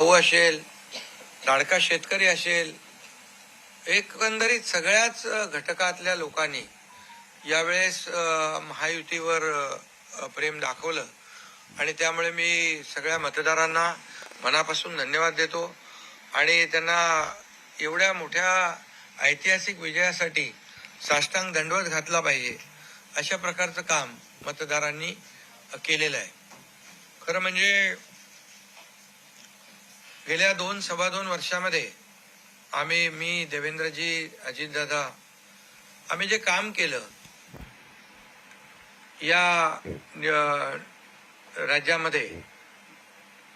भाऊ असेल लाडका शेतकरी असेल एकंदरीत सगळ्याच घटकातल्या लोकांनी यावेळेस महायुतीवर प्रेम दाखवलं. आणि त्यामुळे मी सगळ्या मतदारांना मनापासून धन्यवाद देतो. आणि त्यांना एवढ्या मोठ्या ऐतिहासिक विजयासाठी साष्टांग दंडवत घातला पाहिजे अशा प्रकारचं काम मतदारांनी केलेलं आहे. खरं म्हणजे गेल्या दोन सव्वा दोन वर्षामध्ये आम्ही मी देवेंद्रजी अजितदादा आम्ही जे काम केलं या राज्यामध्ये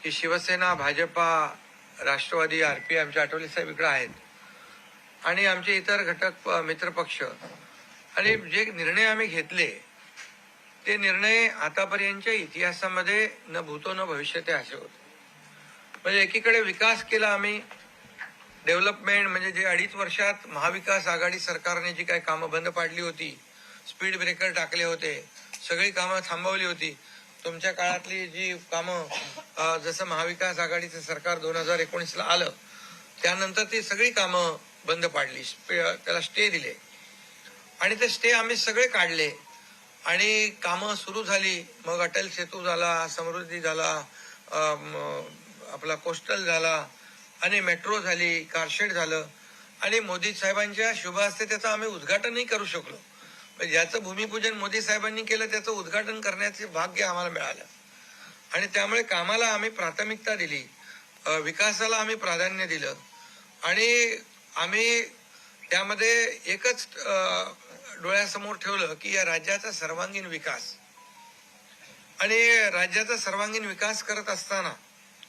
की शिवसेना भाजपा राष्ट्रवादी आर पी आमचे आठवले साहेब इकडे आहेत आणि आमचे इतर घटक मित्रपक्ष आणि जे निर्णय आम्ही घेतले ते निर्णय आतापर्यंतच्या इतिहासामध्ये न भूतो न भविष्य ते असे होते. म्हणजे एकीकडे विकास केला आम्ही डेव्हलपमेंट म्हणजे जे अडीच वर्षात महाविकास आघाडी सरकारने जी काही कामं बंद पाडली होती स्पीड ब्रेकर टाकले होते सगळी कामं थांबवली होती. तुमच्या काळातली जी कामं जसं महाविकास आघाडीचं सरकार दोन हजार एकोणीसला आलं त्यानंतर ती सगळी कामं बंद पाडली स्पे- त्याला स्टे दिले. आणि ते स्टे आम्ही सगळे काढले. आणि कामं सुरू झाली मग अटल सेतू झाला समृद्धी झाला आपला कोस्टल झाला आणि मेट्रो झाली कारशेड झालं आणि मोदी साहेबांच्या शुभ हस्ते त्याचं आम्ही उद्घाटनही करू शकलो. ज्याचं भूमिपूजन मोदी साहेबांनी केलं त्याचं उद्घाटन करण्याचे भाग्य आम्हाला मिळालं. आणि त्यामुळे कामाला आम्ही प्राथमिकता दिली विकासाला आम्ही प्राधान्य दिलं. आणि आम्ही त्यामध्ये एकच डोळ्यासमोर ठेवलं की या राज्याचा सर्वांगीण विकास. आणि राज्याचा सर्वांगीण विकास करत असताना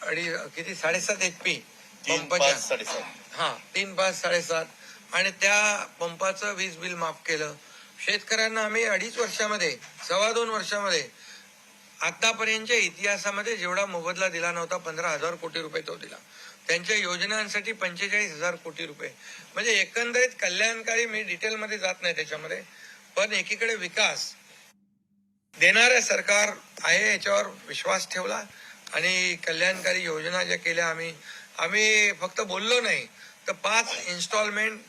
अडी किती? साडेसात एच पी. तीन पंपाच्या. पाच साडेसात. हा तीन पाच साडेसात. आणि त्या पंपाचं वीज बिल माफ केलं. शेतकऱ्यांना आम्ही अडीच वर्षामध्ये सव्वा दोन वर्षामध्ये आतापर्यंतच्या इतिहासामध्ये जेवढा मोबदला दिला नव्हता पंधरा हजार कोटी रुपये तो दिला. त्यांच्या योजनांसाठी पंचेचाळीस हजार कोटी रुपये. म्हणजे एकंदरीत कल्याणकारी मी डिटेलमध्ये जात नाही त्याच्यामध्ये पण एकीकडे विकास देणारं सरकार आहे याच्यावर विश्वास ठेवला. आणि कल्याणकारी योजना ज्या केल्या आम्ही आम्ही फक्त बोललो नाही तर पाच इन्स्टॉलमेंट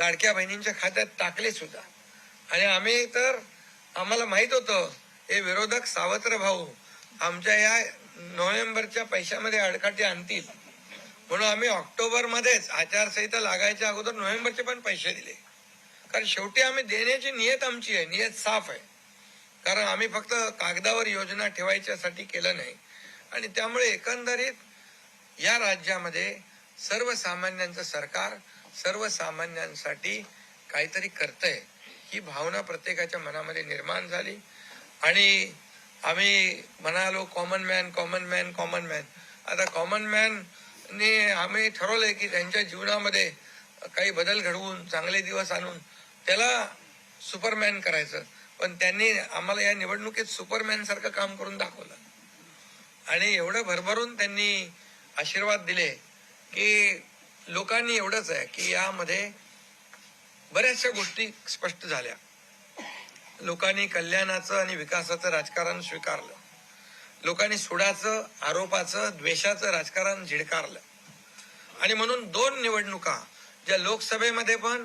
लाडक्या बहिणींच्या खात्यात टाकले सुद्धा. आणि आम्ही तर आम्हाला माहीत होतं हे विरोधक सावत्र भाऊ आमच्या या नोव्हेंबरच्या पैशामध्ये अडकाटी आणतील. म्हणून आम्ही ऑक्टोबर मध्येच आचारसंहिता लागायच्या अगोदर नोव्हेंबरचे पण पैसे दिले. कारण शेवटी आम्ही देण्याची नियत आमची आहे नियत साफ आहे. कारण आम्ही फक्त कागदावर योजना ठेवायच्यासाठी केलं नाही. आणि त्यामुळे एकंदरीत या राज्यामध्ये सर्वसामान्यांचं सरकार सर्वसामान्यांसाठी काहीतरी करतंय ही भावना प्रत्येकाच्या मनामध्ये निर्माण झाली. आणि आम्ही म्हणालो common man common man common man आता कॉमन मॅनने आम्ही ठरवलंय की त्यांच्या जीवनामध्ये काही बदल घडवून चांगले दिवस आणून त्याला सुपरमॅन करायचं. पण त्यांनी आम्हाला या निवडणुकीत सुपरमॅन सारखं काम करून दाखवलं. आणि एवढं भरभरून त्यांनी आशीर्वाद दिले की लोकांनी एवढंच आहे की यामध्ये बऱ्याचशा गोष्टी स्पष्ट झाल्या. लोकांनी कल्याणाचं आणि विकासाचं राजकारण स्वीकारलं. लोकांनी सुडाचं आरोपाचं द्वेषाचं राजकारण झिडकारलं. आणि म्हणून दोन निवडणुका ज्या लोकसभेमध्ये पण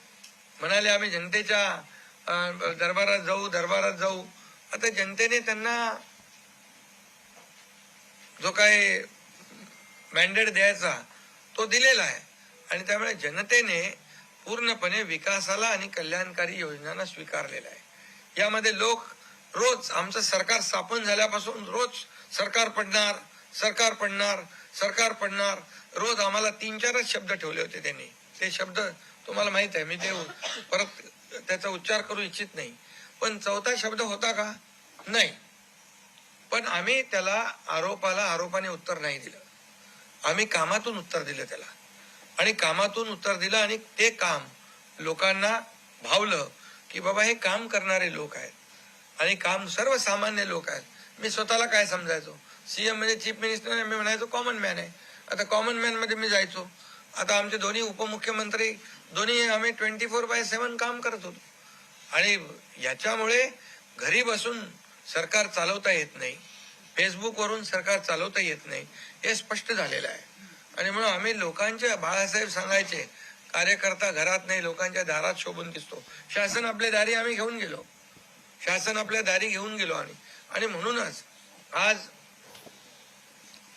म्हणाले आम्ही जनतेच्या दरबारात जाऊ दरबारात जाऊ. आता जनतेने त्यांना जो काय मॅन्डेट द्यायचा तो दिलेला आहे. आणि त्यामुळे जनतेने पूर्णपणे विकासाला आणि कल्याणकारी योजनांना स्वीकारलेला आहे. यामध्ये लोक रोज आमचं सरकार स्थापन झाल्यापासून रोज सरकार पडणार सरकार पडणार सरकार पडणार. रोज आम्हाला तीन चारच शब्द ठेवले होते त्यांनी. ते शब्द तुम्हाला माहीत आहे मी ते परत त्याचा उच्चार करू इच्छित नाही. पण चौथा शब्द होता का? नाही. पण आम्ही त्याला आरोपाला आरोपाने उत्तर नाही दिलं. आम्ही कामातून उत्तर दिलं त्याला. आणि कामातून उत्तर दिलं आणि ते काम लोकांना भावलं की बाबा हे काम करणारे लोक आहेत. आणि काम सर्वसामान्य लोक आहेत. मी स्वतःला काय समजायचो? सीएम म्हणजे चीफ मिनिस्टर मी म्हणायचो कॉमन मॅन आहे. आता कॉमन मॅनमध्ये मी जायचो. आता आमचे दोन्ही उपमुख्यमंत्री दोन्ही आम्ही ट्वेंटी फोर बाय सेवन काम करत होतो. आणि याच्यामुळे घरी बसून सरकार चालवता येत नाही. फेसबुकवरून सरकार चालवता येत नाही. हे स्पष्ट झालेलं आहे. आणि म्हणून आम्ही लोकांचे बाळासाहेब सांगायचे कार्यकर्ता घरात नाही लोकांच्या दारात शोभून दिसतो. शासन आपल्या दारी आम्ही घेऊन गेलो. शासन आपल्या दारी घेऊन गेलो आम्ही. आणि म्हणूनच आज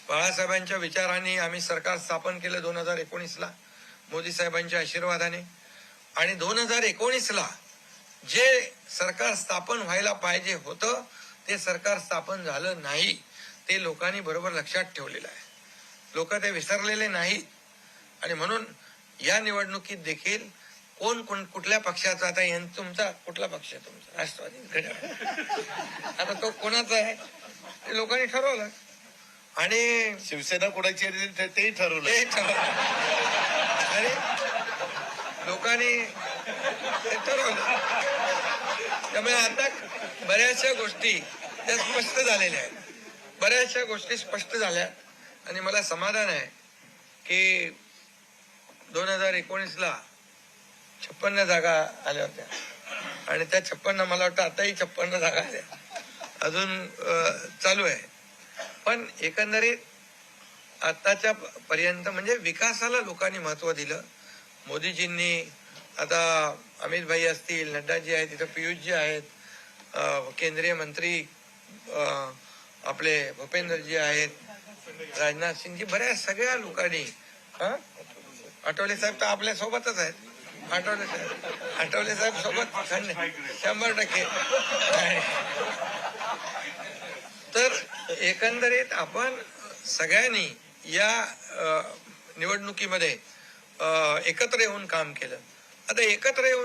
बाळासाहेबांच्या विचाराने आम्ही सरकार स्थापन केलं दोन हजार एकोणीसला मोदी साहेबांच्या आशीर्वादाने. आणि दोन हजार एकोणीसला जे सरकार स्थापन व्हायला पाहिजे होतं ते सरकार स्थापन झालं नाही ते लोकांनी बरोबर लक्षात ठेवलेलं आहे. लोक ते विसरलेले नाहीत. आणि म्हणून या निवडणुकीत देखील कोण कोण कुठल्या पक्षाचा आता यां- तुमचा कुठला पक्ष आहे तुमचा? राष्ट्रवादी? आता तो कोणाचा आहे? ते लोकांनी ठरवलं. आणि शिवसेना कोणाची आहे तेही ठरवलं. ते ठरवलं. आणि लोकांनी ते ठरवलं. त्यामुळे आता बऱ्याचशा गोष्टी त्या स्पष्ट झालेल्या आहेत. बऱ्याचशा गोष्टी स्पष्ट झाल्या. आणि मला समाधान आहे की दोन हजार एकोणीसला छप्पन्न जागा आल्या होत्या. आणि त्या छप्पन्न मला वाटतं आताही छप्पन्न जागा आल्या. अजून चालू आहे. पण एकंदरीत आत्ताच्या पर्यंत म्हणजे विकासाला लोकांनी महत्त्व दिलं मोदीजींनी आता अमित भाई असतील नड्डाजी आहेत तिथं पियुषजी आहेत केंद्रीय मंत्री आपले भूपेंद्रजी आहेत राजनाथ सिंगजी बऱ्याच सगळ्या लोकांनी हं? आठवले साहेब तर आपल्या सोबतच आहेत आठवले साहेब आठवले साहेब सोबत खंड- शंभर टक्के तर एकंदरीत आपण सगळ्यांनी या निवडणुकीमध्ये एकत्र येऊन काम केलं. आता एकत्र येऊन